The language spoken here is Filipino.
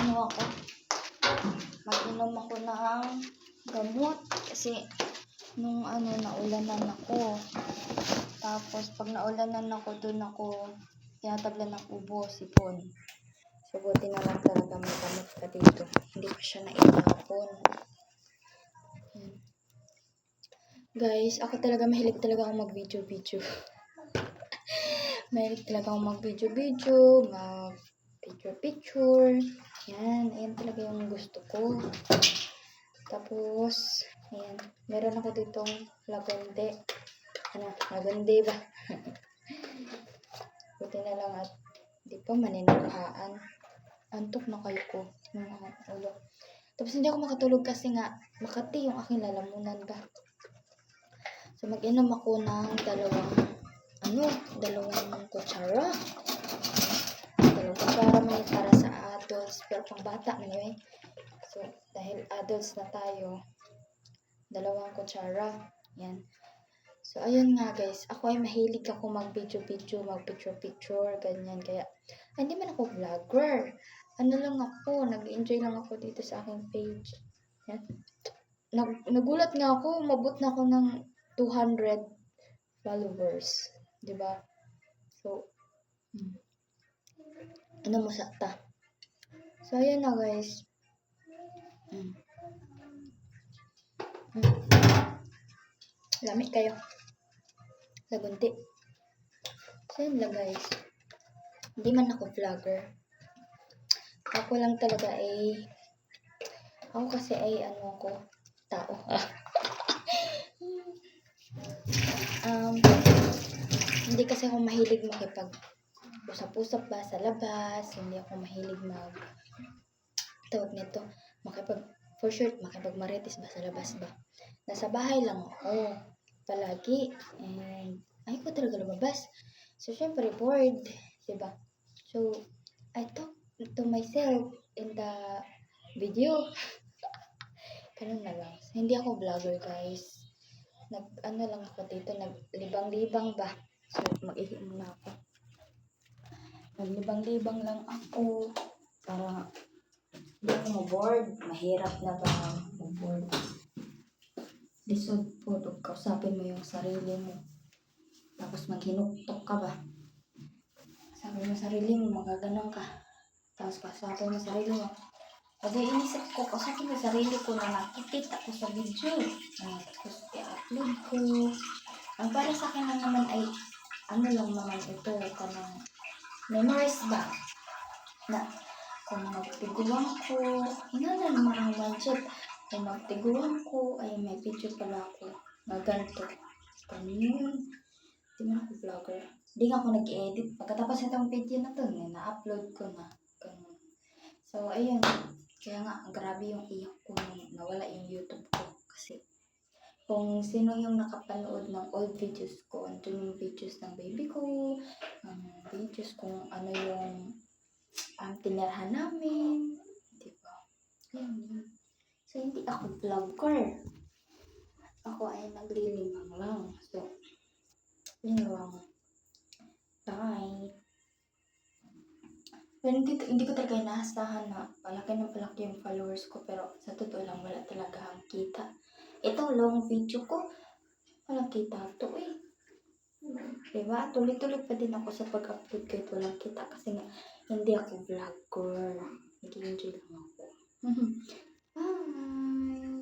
ano ako, mag-inom ako ng gamot kasi nung ano, naulanan ako. Tapos, pag naulanan ako, dun ako tinatablan ng ubo, sipon. So, buti na lang talaga may gamot ka dito. Hindi ko siya naitapon. Yan. Guys, ako talaga mahilig talaga ako mag-video-video. mahilig talaga ako mag-video-video, mag-picture-picture. Yan, ayan talaga yung gusto ko. Tapos, ayan, meron ako ditong lagonde. Ano, lagonde ba? Buti na lang at di pa maninirahaan. Antok na kayo ko mga ulo. Tapos hindi ako makatulog kasi nga makati yung aking lalamunan ba. So mag-inom ako ng dalawang ano, dalawang kutsara. Bata anyway. So dahil adults na tayo, dalawang kutsara. Yan. So, ayun nga guys, ako ay mahilig ako mag-video-video, mag-picture-picture, ganyan. Kaya, ay, hindi man ako vlogger. Ano lang ako, nag-enjoy lang ako dito sa aking page. Yan. Nag nagulat nga ako, umabot na ako ng 200 followers. ba? So, hmm. ano mo sa ta? So, ayun na guys. Hmm. Hmm. Lamig kayo. Lagunti. So, yun lang guys. Hindi man ako vlogger. Ako lang talaga ay ako kasi ay ano ko tao. um, hindi kasi ako mahilig makipag usap-usap ba sa labas. Hindi ako mahilig mag tawag nito makipag for sure makipag marites ba sa labas ba. Nasa bahay lang ako palagi. And ayoko talaga lumabas. So, syempre, bored. Diba? So, I talk to myself in the video. Ganun na lang. Hindi ako vlogger, guys. Nag, ano lang ako dito, naglibang-libang ba? So, mag-ihi muna ako. Naglibang-libang lang ako. Para hindi ako ma-board. Mahirap na ba ma-board? Lisod po, kausapin mo yung sarili mo. Tapos maghinuktok ka ba? Sabi mo sarili mo, magaganon ka. Tapos kausapin mo sarili mo. Pag inisip ko, kausapin mo sarili ko na nakikita ko sa video. Tapos i-upload ko. Ang para sa akin lang naman ay, ano lang naman ito, kanang memories ba? Na, kung magtiguan ko, ina na naman ang budget. Kung magtiguan ko, ay may video pala ako na ganito. Ganyan. Hindi man ako vlogger. Hindi nga ako nag-edit. Pagkatapos itong video na to, na-upload ko na. Ganun. So, ayun. Kaya nga, grabe yung iyak ko nawala yung YouTube ko. Kasi, kung sino yung nakapanood ng old videos ko, andun yung videos ng baby ko, ang videos kung ano yung ang tinirahan namin. Diba? Yun. So, hindi ako vlogger. Ako ay naglilimang lang. So, yun lang. Bye. Pero hindi, hindi ko talaga inaasahan na palaki ng palaki yung followers ko. Pero sa totoo lang, wala talaga ang kita. Itong long video ko, walang kita to eh. Diba? Tuloy-tuloy pa din ako sa pag-upload kahit walang kita kasi nga hindi ako vlogger. Nag-enjoy lang ako. Bye!